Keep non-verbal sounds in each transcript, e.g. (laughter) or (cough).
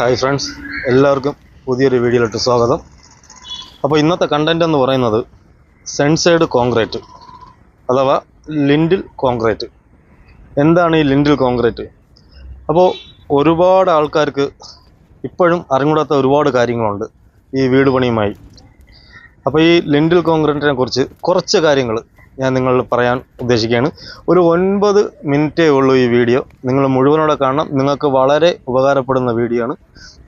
Hi friends എല്ലാവർക്കും പുതിയൊരു വീഡിയോയിലോട്ട് സ്വാഗതം. അപ്പോൾ ഇന്നത്തെ കണ്ടന്റ് എന്ന് പറയുന്നത് സെൻസൈഡ് കോൺക്രീറ്റ് അഥവാ ലിൻഡിൽ കോൺക്രീറ്റ് എന്താണ് ഈ ലിൻഡിൽ കോൺക്രീറ്റ് അപ്പോൾ ഒരുപാട് ആൾക്കാർക്ക് ഇപ്പോഴും അറിഞ്ഞൂടാത്ത ഒരുപാട് കാര്യങ്ങളുണ്ട് ഈ വീട് പണിയുമായി. അപ്പോൾ ഈ ലിൻഡിൽ കോൺക്രീറ്റിനെ കുറിച്ച് കുറച്ച് കാര്യങ്ങൾ ഞാൻ നിങ്ങൾ പറയാൻ ഉദ്ദേശിക്കുകയാണ്. ഒരു ഒൻപത് മിനിറ്റേ ഉള്ളൂ ഈ വീഡിയോ. നിങ്ങൾ മുഴുവനോടെ കാണണം. നിങ്ങൾക്ക് വളരെ ഉപകാരപ്പെടുന്ന വീഡിയോ ആണ്.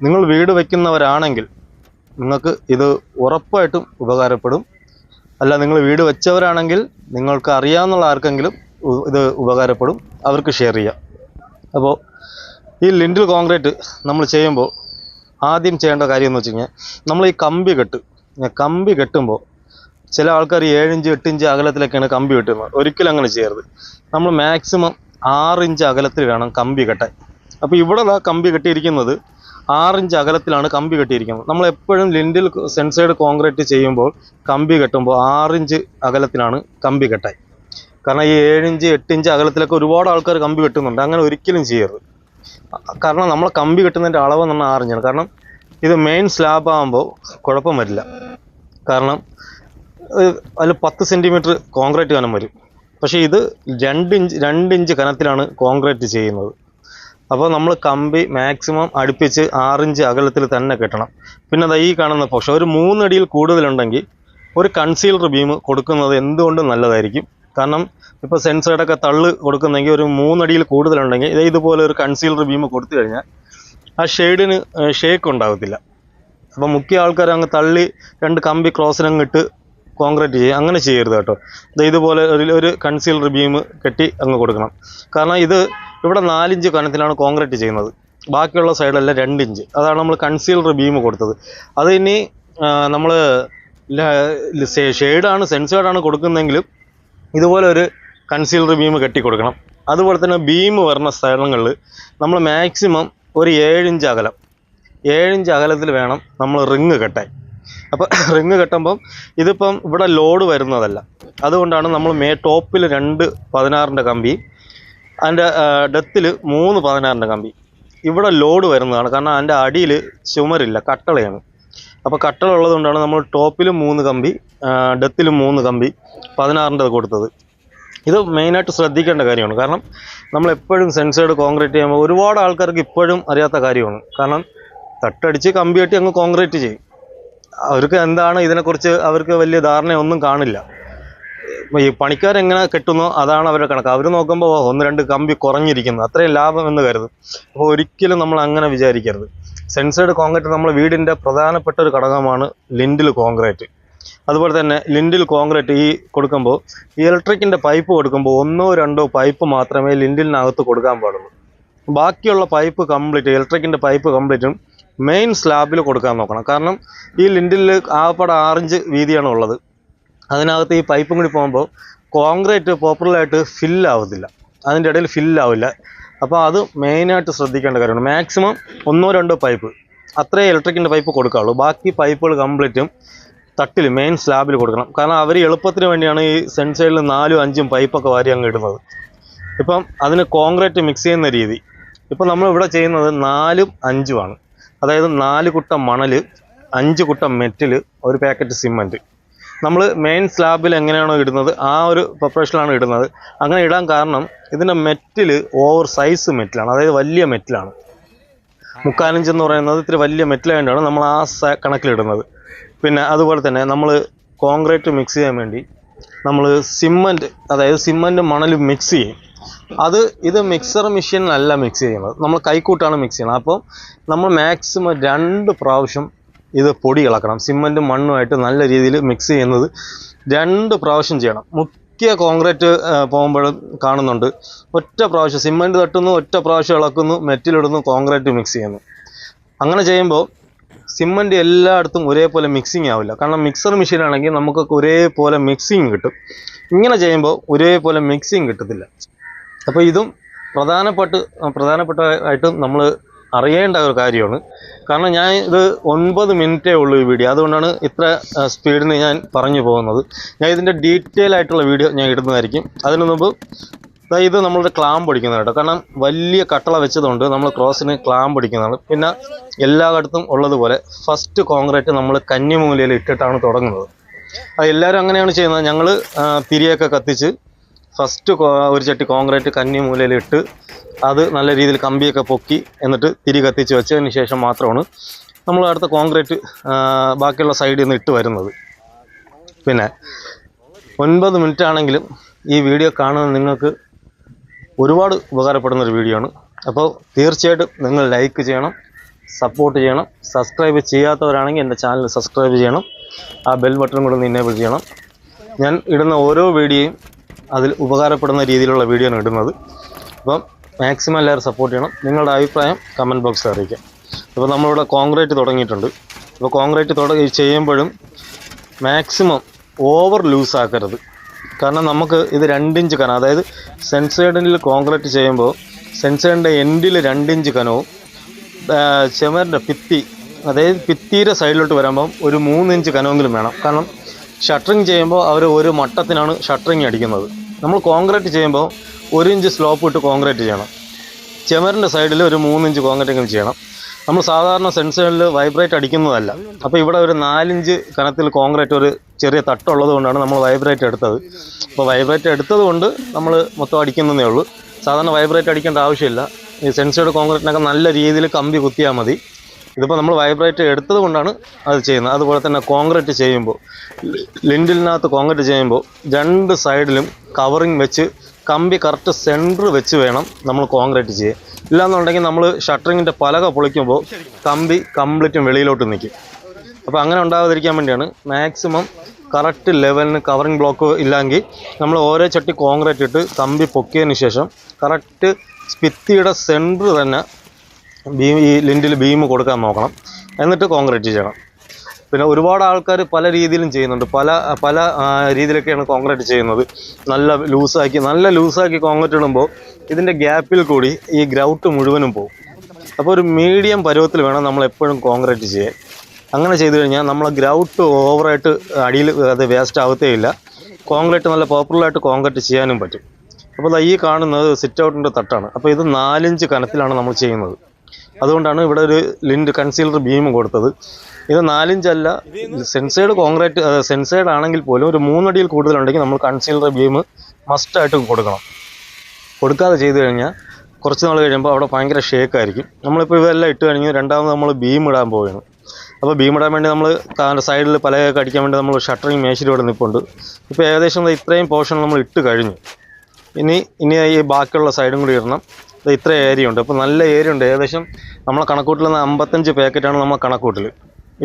നിങ്ങൾ വീട് വയ്ക്കുന്നവരാണെങ്കിൽ നിങ്ങൾക്ക് ഇത് ഉറപ്പായിട്ടും ഉപകാരപ്പെടും. അല്ല നിങ്ങൾ വീട് വെച്ചവരാണെങ്കിൽ നിങ്ങൾക്ക് അറിയാവുന്ന ആർക്കെങ്കിലും ഇത് ഉപകാരപ്പെടും. അവർക്ക് ഷെയർ ചെയ്യാം. അപ്പോൾ ഈ ലിൻഡിൽ കോൺക്രീറ്റ് നമ്മൾ ചെയ്യുമ്പോൾ ആദ്യം ചെയ്യേണ്ട കാര്യം എന്ന് വെച്ച് കഴിഞ്ഞാൽ നമ്മൾ ഈ കമ്പി കെട്ട് കമ്പി കെട്ടുമ്പോൾ ചില ആൾക്കാർ ഏഴിഞ്ച് എട്ടിഞ്ച് അകലത്തിലൊക്കെയാണ് കമ്പി വെട്ടുന്നത്. ഒരിക്കലും അങ്ങനെ ചെയ്യരുത്. നമ്മൾ മാക്സിമം ആറിഞ്ച് അകലത്തിൽ വേണം കമ്പി കെട്ടാൻ. അപ്പോൾ ഇവിടെ കമ്പി കെട്ടിയിരിക്കുന്നത് ആറിഞ്ച് അകലത്തിലാണ് കമ്പി കെട്ടിയിരിക്കുന്നത്. നമ്മൾ എപ്പോഴും ലിൻഡിൽ സെൻസൈഡ് കോൺക്രീറ്റ് ചെയ്യുമ്പോൾ കമ്പി കെട്ടുമ്പോൾ ആറിഞ്ച് അകലത്തിലാണ് കമ്പി കെട്ടാൻ. കാരണം ഈ ഏഴിഞ്ച് എട്ടിഞ്ച് അകലത്തിലൊക്കെ ഒരുപാട് ആൾക്കാർ കമ്പി കെട്ടുന്നുണ്ട്. അങ്ങനെ ഒരിക്കലും ചെയ്യരുത്. കാരണം നമ്മൾ കമ്പി കെട്ടുന്നതിന്റെ അളവ് എന്ന് പറഞ്ഞാൽ ആറിഞ്ചാണ്. കാരണം ഇത് മെയിൻ സ്ലാബ് ആകുമ്പോൾ കുഴപ്പം വരില്ല. കാരണം അതിൽ പത്ത് സെന്റിമീറ്റർ കോൺക്രീറ്റ് കനം വരും. പക്ഷേ ഇത് രണ്ട് ഇഞ്ച് രണ്ട് ഇഞ്ച് കനത്തിലാണ് കോൺക്രീറ്റ് ചെയ്യുന്നത്. അപ്പോൾ നമ്മൾ കമ്പി മാക്സിമം അടുപ്പിച്ച് ആറിഞ്ച് അകലത്തിൽ തന്നെ കെട്ടണം. പിന്നെ അത് ഈ കാണുന്ന പക്ഷേ ഒരു മൂന്നടിയിൽ കൂടുതലുണ്ടെങ്കിൽ ഒരു കൺസീലർ ബീം കൊടുക്കുന്നത് എന്തുകൊണ്ടും നല്ലതായിരിക്കും? കാരണം ഇപ്പോൾ സെൻസേഡൊക്കെ തള്ള് കൊടുക്കുന്നെങ്കിൽ ഒരു മൂന്നടിയിൽ കൂടുതലുണ്ടെങ്കിൽ ഇതേ ഇതുപോലെ ഒരു കൺസീലർ ബീം കൊടുത്തു കഴിഞ്ഞാൽ ആ ഷെയ്ഡിന് ഷേക്ക് ഉണ്ടാകത്തില്ല അപ്പോൾ മുഖ്യ ആൾക്കാർ അങ്ങ് തള്ളി രണ്ട് കമ്പി ക്രോസിനങ്ങ് ഇട്ട് കോൺക്രീറ്റ് ചെയ്യുക അങ്ങനെ ചെയ്യരുത് കേട്ടോ. ഇതുപോലെ ഒരു ഒരു കൺസീലർ ബീം കെട്ടി അങ്ങ് കൊടുക്കണം. കാരണം ഇത് ഇവിടെ നാലിഞ്ച് കനത്തിലാണ് കോൺക്രീറ്റ് ചെയ്യുന്നത്. ബാക്കിയുള്ള സൈഡെല്ലാം രണ്ടിഞ്ച്. അതാണ് നമ്മൾ കൺസീലർ ബീം കൊടുത്തത്. അത് ഇനി നമ്മൾ ഷെയ്ഡാണ് സെൻസേഡാണ് കൊടുക്കുന്നതെങ്കിലും ഇതുപോലെ ഒരു കൺസീലർ ബീം കെട്ടി കൊടുക്കണം. അതുപോലെ തന്നെ ബീം വരുന്ന സ്ഥലങ്ങളിൽ നമ്മൾ മാക്സിമം ഒരു ഏഴിഞ്ച് അകലം. ഏഴിഞ്ച് അകലത്തിൽ വേണം നമ്മൾ റിങ് കെട്ടാൻ. അപ്പോൾ റിങ് (coughs) കെട്ടുമ്പം ഇതിപ്പം ഇവിടെ ലോഡ് വരുന്നതല്ല. അതുകൊണ്ടാണ് നമ്മൾ മേ ടോപ്പിൽ രണ്ട് പതിനാറിന്റെ കമ്പി അതിന്റെ ഡെത്തിൽ മൂന്ന് പതിനാറിന്റെ കമ്പി. ഇവിടെ ലോഡ് വരുന്നതാണ്. കാരണം അതിന്റെ അടിയിൽ ചുമരില്ല കട്ടളയാണ്. അപ്പോൾ കട്ടള ഉള്ളതുകൊണ്ടാണ് നമ്മൾ ടോപ്പിൽ മൂന്ന് കമ്പി ഡെത്തിൽ മൂന്ന് കമ്പി പതിനാറിന്റെ കൊടുത്തത്. ഇത് മെയിനായിട്ട് ശ്രദ്ധിക്കേണ്ട കാര്യമാണ്. കാരണം നമ്മൾ എപ്പോഴും സെൻസേർഡ് കോൺക്രീറ്റ് ചെയ്യുമ്പോൾ ഒരുപാട് ആൾക്കാർക്ക് ഇപ്പോഴും അറിയാത്ത കാര്യമാണ്. കാരണം തട്ടടിച്ച് കമ്പി കെട്ടി അങ്ങ് കോൺക്രീറ്റ് ചെയ്യും. അവർക്ക് എന്താണ് ഇതിനെക്കുറിച്ച് അവർക്ക് വലിയ ധാരണയൊന്നും കാണില്ല. ഈ പണിക്കാരെങ്ങനെ കെട്ടുന്നോ അതാണ് അവരുടെ കണക്ക്. അവർ നോക്കുമ്പോൾ ഒന്ന് രണ്ട് കമ്പി കുറഞ്ഞിരിക്കുന്നു. അത്രയും ലാഭം എന്ന് കരുതും. അപ്പോൾ ഒരിക്കലും നമ്മൾ അങ്ങനെ വിചാരിക്കരുത്. സെൻസേഡ് കോൺക്രീറ്റ് നമ്മൾ വീടിന്റെ പ്രധാനപ്പെട്ട ഒരു ഘടകമാണ് ലിൻഡിൽ കോൺക്രീറ്റ്. അതുപോലെ തന്നെ ലിൻഡിൽ കോൺക്രീറ്റ് ഈ കൊടുക്കുമ്പോൾ ഇലക്ട്രിക്കിന്റെ പൈപ്പ് കൊടുക്കുമ്പോൾ ഒന്നോ രണ്ടോ പൈപ്പ് മാത്രമേ ലിൻഡിലിനകത്ത് കൊടുക്കാൻ പാടുള്ളൂ. ബാക്കിയുള്ള പൈപ്പ് കംപ്ലീറ്റ് ഇലക്ട്രിക്കിന്റെ പൈപ്പ് കംപ്ലീറ്റും മെയിൻ സ്ലാബിൽ കൊടുക്കാൻ നോക്കണം. കാരണം ഈ ലിൻഡിൽ ആകപ്പാടെ ആറിഞ്ച് വീതിയാണ് ഉള്ളത്. അതിനകത്ത് ഈ പൈപ്പും കൂടി പോകുമ്പോൾ കോൺക്രീറ്റ് പ്രോപ്പറായിട്ട് ഫില്ലാവത്തില്ല അതിന്റെ ഇടയിൽ ഫില്ലാവില്ല അപ്പോൾ അത് മെയിനായിട്ട് ശ്രദ്ധിക്കേണ്ട കാര്യമാണ്. മാക്സിമം ഒന്നോ രണ്ടോ പൈപ്പ് അത്രേ ഇലക്ട്രിക്കിന്റെ പൈപ്പ് കൊടുക്കാവുള്ളൂ. ബാക്കി പൈപ്പുകൾ കംപ്ലീറ്റും തട്ടിൽ മെയിൻ സ്ലാബിൽ കൊടുക്കണം. കാരണം അവർ എളുപ്പത്തിന് വേണ്ടിയാണ് ഈ സെൻസൈഡിൽ നാലും അഞ്ചും പൈപ്പൊക്കെ വാരി അങ്ങ് ഇടുന്നത്. ഇപ്പം അതിന് കോൺക്രീറ്റ് മിക്സ് ചെയ്യുന്ന രീതി. ഇപ്പം നമ്മൾ ഇവിടെ ചെയ്യുന്നത് നാലും അഞ്ചുമാണ് അതായത് നാല് കുട്ട മണൽ അഞ്ച് കുട്ട മെറ്റൽ ഒരു പാക്കറ്റ് സിമന്റ് നമ്മൾ മെയിൻ സ്ലാബിൽ എങ്ങനെയാണോ ഇടുന്നത് ആ ഒരു പ്രൊപ്പറേഷനിലാണ് ഇടുന്നത്. അങ്ങനെ ഇടാൻ കാരണം ഇതിന്റെ മെറ്റിൽ ഓവർ സൈസ് മെറ്റിലാണ് അതായത് വലിയ മെറ്റിലാണ്. മുക്കാലഞ്ച് എന്ന് പറയുന്നത് ഇത്തിരി വലിയ മെറ്റിലായതുകൊണ്ടാണ് നമ്മൾ ആ കണക്കിലിടുന്നത്. പിന്നെ അതുപോലെ തന്നെ നമ്മൾ കോൺക്രീറ്റ് മിക്സ് ചെയ്യാൻ വേണ്ടി നമ്മൾ സിമന്റ് അതായത് സിമന്റ് മണലും മിക്സ് ചെയ്യും. അത് ഇത് മിക്സർ മെഷീനിലല്ല മിക്സ് ചെയ്യുന്നത്. നമ്മൾ കൈക്കൂട്ടാണ് മിക്സ് ചെയ്യുന്നത്. അപ്പോൾ നമ്മൾ മാക്സിമം രണ്ട് പ്രാവശ്യം ഇത് പൊടി ഇളക്കണം. സിമന്റും മണ്ണുമായിട്ട് നല്ല രീതിയിൽ മിക്സ് ചെയ്യുന്നത് രണ്ട് പ്രാവശ്യം ചെയ്യണം. മുഖ്യ കോൺക്രീറ്റ് പോകുമ്പോഴും കാണുന്നുണ്ട്. ഒറ്റ പ്രാവശ്യം സിമന്റ് തട്ടുന്നു ഒറ്റ പ്രാവശ്യം ഇളക്കുന്നു മെറ്റിലിടുന്നു കോൺക്രീറ്റ് മിക്സ് ചെയ്യുന്നു. അങ്ങനെ ചെയ്യുമ്പോൾ സിമന്റ് എല്ലായിടത്തും ഒരേപോലെ മിക്സിങ് ആവില്ല. കാരണം മിക്സർ മെഷീൻ ആണെങ്കിൽ നമുക്കൊക്കെ ഒരേപോലെ മിക്സിങ് കിട്ടും. ഇങ്ങനെ ചെയ്യുമ്പോൾ ഒരേപോലെ മിക്സിങ് കിട്ടത്തില്ല. അപ്പോൾ ഇതും പ്രധാനപ്പെട്ട് പ്രധാനപ്പെട്ടതായിട്ട് നമ്മൾ അറിയേണ്ട ഒരു കാര്യമാണ്. കാരണം ഞാൻ ഇത് ഒൻപത് മിനിറ്റേ ഉള്ളൂ ഈ വീഡിയോ. അതുകൊണ്ടാണ് ഇത്ര സ്പീഡിന് ഞാൻ പറഞ്ഞു പോകുന്നത്. ഞാൻ ഇതിന്റെ ഡീറ്റെയിൽ ആയിട്ടുള്ള വീഡിയോ ഞാൻ ഇടുന്നതായിരിക്കും. അതിനു മുമ്പ് ഇത് നമ്മളൊരു ക്ലാമ്പ് പിടിക്കുന്നതായിട്ട് കാരണം വലിയ കട്ടള വെച്ചതുകൊണ്ട് നമ്മൾ ക്രോസിന് ക്ലാമ്പ് പിടിക്കുന്നതാണ് പിന്നെ എല്ലായിടത്തും ഉള്ളതുപോലെ ഫസ്റ്റ് കോൺക്രീറ്റ് നമ്മൾ കന്നിമൂലയിൽ ഇട്ടിട്ടാണ് തുടങ്ങുന്നത്. അത് എല്ലാവരും അങ്ങനെയാണ് ചെയ്യുന്നത്. ഞങ്ങൾ തിരിയൊക്കെ കത്തിച്ച് ഫസ്റ്റ് ഒരു ചട്ടി കോൺക്രീറ്റ് കന്നിമൂലയിൽ ഇട്ട് അത് നല്ല രീതിയിൽ കമ്പിയൊക്കെ പൊക്കി എന്നിട്ട് തിരി കത്തിച്ച് വെച്ചതിന് ശേഷം മാത്രമാണ് നമ്മൾ അടുത്ത കോൺക്രീറ്റ് ബാക്കിയുള്ള സൈഡിൽ നിന്ന് ഇട്ട് വരുന്നത്. പിന്നെ ഒൻപത് മിനിറ്റ് ആണെങ്കിലും ഈ വീഡിയോ കാണുന്ന നിങ്ങൾക്ക് ഒരുപാട് ഉപകാരപ്പെടുന്ന ഒരു വീഡിയോ ആണ്. അപ്പോൾ തീർച്ചയായിട്ടും നിങ്ങൾ ലൈക്ക് ചെയ്യണം സപ്പോർട്ട് ചെയ്യണം സബ്സ്ക്രൈബ് ചെയ്യാത്തവരാണെങ്കിൽ എന്റെ ചാനൽ സബ്സ്ക്രൈബ് ചെയ്യണം ആ ബെൽ ബട്ടൺ കൂടെ ഒന്ന് ഇന്നേബിൾ ചെയ്യണം. ഞാൻ ഇടുന്ന ഓരോ വീഡിയോയും അതിൽ ഉപകാരപ്പെടുന്ന രീതിയിലുള്ള വീഡിയോ ആണ് ഇടുന്നത്. അപ്പം മാക്സിമം എല്ലാവരും സപ്പോർട്ട് ചെയ്യണം. നിങ്ങളുടെ അഭിപ്രായം കമന്റ് ബോക്സിൽ അറിയിക്കാം. അപ്പോൾ നമ്മളിവിടെ കോൺക്രീറ്റ് തുടങ്ങിയിട്ടുണ്ട്. അപ്പോൾ കോൺക്രീറ്റ് തുടങ്ങി ചെയ്യുമ്പോഴും മാക്സിമം ഓവർ ലൂസ് ആക്കരുത്. കാരണം നമുക്ക് ഇത് രണ്ടിഞ്ച് കനം അതായത് സെൻസൈഡിൽ കോൺക്രീറ്റ് ചെയ്യുമ്പോൾ സെൻസൈഡിന്റെ എൻഡിൽ രണ്ടിഞ്ച് കനവും ചെമറിന്റെ പിത്തി അതായത് പിത്തിയുടെ സൈഡിലോട്ട് വരുമ്പം ഒരു മൂന്നിഞ്ച് കനമെങ്കിലും വേണം. കാരണം ഷട്ടറിങ് ചെയ്യുമ്പോൾ അവർ ഒരു മട്ടത്തിനാണ് ഷട്ടറിങ് അടിക്കുന്നത്. നമ്മൾ കോൺക്രീറ്റ് ചെയ്യുമ്പോൾ ഒരു ഇഞ്ച് സ്ലോപ്പ് ഇട്ട് കോൺക്രീറ്റ് ചെയ്യണം. ചെമറിന്റെ സൈഡിൽ ഒരു മൂന്നിഞ്ച് കോൺക്രീറ്റെങ്കിലും ചെയ്യണം. നമ്മൾ സാധാരണ സെൻസറിൽ വൈബ്രേറ്റ് അടിക്കുന്നതല്ല. അപ്പോൾ ഇവിടെ ഒരു നാലിഞ്ച് കനത്തിൽ കോൺക്രീറ്റ് ഒരു ചെറിയ തട്ടുള്ളത് കൊണ്ടാണ് നമ്മൾ വൈബ്രേറ്റ് എടുത്തത്. അപ്പോൾ വൈബ്രേറ്റ് എടുത്തത് കൊണ്ട് നമ്മൾ മൊത്തം അടിക്കുന്നതേ ഉള്ളൂ. സാധാരണ വൈബ്രേറ്റ് അടിക്കേണ്ട ആവശ്യമില്ല. ഈ സെൻസേർഡ് കോൺക്രീറ്റിനൊക്കെ നല്ല രീതിയിൽ കമ്പി കുത്തിയാൽ മതി. ഇതിപ്പോൾ നമ്മൾ വൈബ്രേറ്റ് എടുത്തത് കൊണ്ടാണ് അത് ചെയ്യുന്നത്. അതുപോലെ തന്നെ കോൺക്രീറ്റ് ചെയ്യുമ്പോൾ ലിൻഡിലിനകത്ത് കോൺക്രീറ്റ് ചെയ്യുമ്പോൾ രണ്ട് സൈഡിലും കവറിങ് വെച്ച് കമ്പി കറക്റ്റ് സെന്റർ വെച്ച് വേണം നമ്മൾ കോൺക്രീറ്റ് ചെയ്യാൻ. ഇല്ലാന്നുണ്ടെങ്കിൽ നമ്മൾ ഷട്ടറിങ്ങിന്റെ പലക പൊളിക്കുമ്പോൾ കമ്പി കംപ്ലീറ്റും വെളിയിലോട്ട് നിൽക്കും. അപ്പോൾ അങ്ങനെ ഉണ്ടാകാതിരിക്കാൻ വേണ്ടിയാണ് മാക്സിമം കറക്റ്റ് ലെവലിന് കവറിങ് ബ്ലോക്ക് ഇല്ലെങ്കിൽ നമ്മൾ ഓരോ ചട്ടി കോൺക്രീറ്റ് ഇട്ട് കമ്പി പൊക്കിയതിന് ശേഷം കറക്റ്റ് സ്പിത്തിയുടെ സെന്റർ തന്നെ ബീം ഈ ലിൻഡിൽ ബീം കൊടുക്കാൻ നോക്കണം. എന്നിട്ട് കോൺക്രീറ്റ് ചെയ്യണം. പിന്നെ ഒരുപാട് ആൾക്കാർ പല രീതിയിലും ചെയ്യുന്നുണ്ട്. പല പല രീതിയിലൊക്കെയാണ് കോൺക്രീറ്റ് ചെയ്യുന്നത്. നല്ല ലൂസാക്കി നല്ല ലൂസാക്കി കോൺക്രീറ്റ് ഇടുമ്പോൾ ഇതിന്റെ ഗ്യാപ്പിൽ കൂടി ഈ ഗ്രൗട്ട് മുഴുവനും പോകും. അപ്പോൾ ഒരു മീഡിയം പരുവത്തിൽ വേണം നമ്മൾ എപ്പോഴും കോൺക്രീറ്റ് ചെയ്യാൻ. അങ്ങനെ ചെയ്തു കഴിഞ്ഞാൽ നമ്മൾ ഗ്രൗട്ട് ഓവറായിട്ട് അടിയിൽ അത് വേസ്റ്റ് ആവത്തേ ഇല്ല കോൺക്രീറ്റ് നല്ല പോപ്പുലറായിട്ട് കോൺക്രീറ്റ് ചെയ്യാനും പറ്റും. അപ്പോൾ ഈ കാണുന്നത് സിറ്റ് ഔട്ടിന്റെ തട്ടാണ്. അപ്പോൾ ഇത് നാലിഞ്ച് കനത്തിലാണ് നമ്മൾ ചെയ്യുന്നത്. അതുകൊണ്ടാണ് ഇവിടെ ഒരു ലിൻഡ് കൺസീലർ ബീം കൊടുത്തത്. ഇത് നാലിഞ്ചല്ല സെൻസൈഡ് കോൺക്രീറ്റ് സെൻസൈഡ് ആണെങ്കിൽ പോലും ഒരു മൂന്നടിയിൽ കൂടുതലുണ്ടെങ്കിൽ നമ്മൾ കൺസീലർ ബീം മസ്റ്റായിട്ട് കൊടുക്കണം. കൊടുക്കാതെ ചെയ്തു കഴിഞ്ഞാൽ കുറച്ച് നാൾ കഴിയുമ്പോൾ അവിടെ ഭയങ്കര ഷേക്കായിരിക്കും നമ്മളിപ്പോൾ ഇതെല്ലാം ഇട്ട് കഴിഞ്ഞ് രണ്ടാമത് നമ്മൾ ബീം ഇടാൻ പോവുകയാണ്. അപ്പോൾ ബീം ഇടാൻ വേണ്ടി നമ്മൾ താന്റെ സൈഡിൽ പലയൊക്കെ അടിക്കാൻ വേണ്ടി നമ്മൾ ഷട്ടറിങ് മേശിരി ഇവിടെ നിൽപ്പുണ്ട്. ഇപ്പോൾ ഏകദേശം ഇത്രയും പോർഷൻ നമ്മൾ ഇട്ട് കഴിഞ്ഞു. ഇനി ഇനി ഈ ബാക്കിയുള്ള സൈഡും കൂടി ഇടണം. ഇത്ര ഏരിയ ഉണ്ട്. അപ്പോൾ നല്ല ഏരിയ ഉണ്ട്. ഏകദേശം നമ്മളെ കണക്കൂട്ടിൽ നിന്ന് അമ്പത്തഞ്ച് പാക്കറ്റാണ് നമ്മളെ കണക്കൂട്ടിൽ.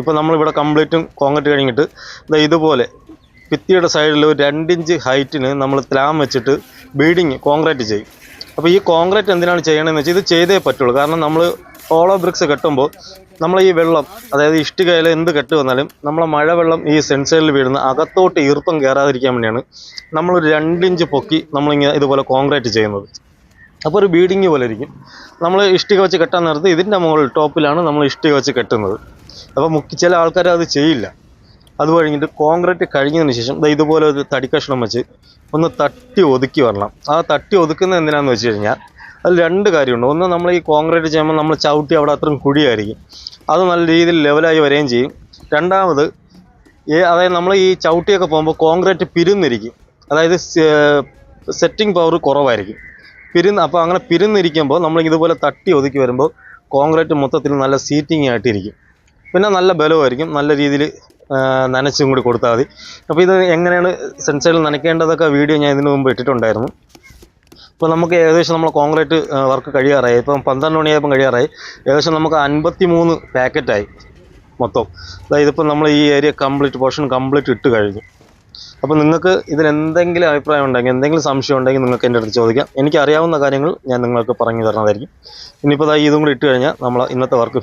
ഇപ്പോൾ നമ്മളിവിടെ കംപ്ലീറ്റും കോൺക്രീറ്റ് കഴിഞ്ഞിട്ട് ഇതുപോലെ ഭിത്തിയുടെ സൈഡിൽ ഒരു രണ്ടിഞ്ച് ഹൈറ്റിന് നമ്മൾ ത്ലാം വെച്ചിട്ട് ബീഡിങ് കോൺക്രീറ്റ് ചെയ്യും. അപ്പോൾ ഈ കോൺക്രീറ്റ് എന്തിനാണ് ചെയ്യണമെന്ന് വെച്ചാൽ ഇത് ചെയ്തേ പറ്റുള്ളൂ. കാരണം നമ്മൾ ഓളോ ബ്രിക്സ് കെട്ടുമ്പോൾ നമ്മൾ ഈ വെള്ളം അതായത് ഇഷ്ടികയിൽ എന്ത് കെട്ട് വന്നാലും നമ്മളെ മഴവെള്ളം ഈ സെൻസറിൽ വീഴുന്ന അകത്തോട്ട് ഈർപ്പം കയറാതിരിക്കാൻ വേണ്ടിയാണ് നമ്മളൊരു രണ്ടിഞ്ച് പൊക്കി നമ്മളിങ്ങനെ ഇതുപോലെ കോൺക്രീറ്റ് ചെയ്യുന്നത്. അപ്പോൾ ഒരു ബീഡിങ് പോലെ ഇരിക്കും. നമ്മൾ ഇഷ്ടിക വെച്ച് കെട്ടാൻ നേരത്ത് ഇതിന്റെ മുകളിൽ ടോപ്പിലാണ് നമ്മൾ ഇഷ്ടിക വെച്ച് കെട്ടുന്നത്. അപ്പോൾ മുക്കി ചില ആൾക്കാർ അത് ചെയ്യില്ല. അത് കഴിഞ്ഞിട്ട് കോൺക്രീറ്റ് കഴിഞ്ഞതിന് ശേഷം ഇതുപോലെ ഒരു തടിക്കഷ്ണം വെച്ച് ഒന്ന് തട്ടി ഒതുക്കി വരണം. ആ തട്ടി ഒതുക്കുന്നത് എന്തിനാണെന്ന് വെച്ച് കഴിഞ്ഞാൽ അതിൽ രണ്ട് കാര്യമുണ്ട്. ഒന്ന് നമ്മൾ ഈ കോൺക്രീറ്റ് ചെയ്യുമ്പോൾ നമ്മൾ ചവിട്ടി അവിടെ അത്രയും കുഴിയായിരിക്കും. അത് നല്ല രീതിയിൽ ലെവലായി വരികയും ചെയ്യും. രണ്ടാമത് അതായത് നമ്മൾ ഈ ചവിട്ടിയൊക്കെ പോകുമ്പോൾ കോൺക്രീറ്റ് പിരിന്നിരിക്കും അതായത് സെറ്റിംഗ് പവർ കുറവായിരിക്കും. പിരുന്ന് അപ്പോൾ അങ്ങനെ പിരുന്നിരിക്കുമ്പോൾ നമ്മൾ ഇതുപോലെ തട്ടി ഒതുക്കി വരുമ്പോൾ കോൺക്രീറ്റ് മൊത്തത്തിൽ നല്ല സീറ്റിംഗ് ആയിട്ടിരിക്കും. പിന്നെ നല്ല ബലമായിരിക്കും. നല്ല രീതിയിൽ നനച്ചും കൂടി കൊടുത്താൽ മതി. അപ്പോൾ ഇത് എങ്ങനെയാണ് സെൻസറിൽ നനയ്ക്കേണ്ടതൊക്കെ വീഡിയോ ഞാൻ ഇതിനു മുമ്പ് ഇട്ടിട്ടുണ്ടായിരുന്നു. ഇപ്പോൾ നമുക്ക് ഏകദേശം നമ്മൾ കോൺക്രീറ്റ് വർക്ക് കഴിയാറായി. ഇപ്പം പന്ത്രണ്ട് മണിയായപ്പം കഴിയാറായി. ഏകദേശം നമുക്ക് അൻപത്തി മൂന്ന് പാക്കറ്റായി മൊത്തം. അതായത് ഇപ്പം നമ്മൾ ഈ ഏരിയ കംപ്ലീറ്റ് പോർഷൻ കംപ്ലീറ്റ് ഇട്ട് കഴിഞ്ഞു. അപ്പോൾ നിങ്ങൾക്ക് ഇതിൽ എന്തെങ്കിലും അഭിപ്രായം ഉണ്ടെങ്കിൽ എന്തെങ്കിലും സംശയം ഉണ്ടെങ്കിൽ നിങ്ങൾക്ക് എന്റെ അടുത്ത് ചോദിക്കാം. എനിക്ക് അറിയാവുന്ന കാര്യങ്ങൾ ഞാൻ നിങ്ങൾക്ക് പറഞ്ഞു തരുന്നതായിരിക്കും. ഇനിയിപ്പോൾ ഇതും കൂടി ഇട്ട് കഴിഞ്ഞാൽ നമ്മൾ ഇന്നത്തെ വർക്ക്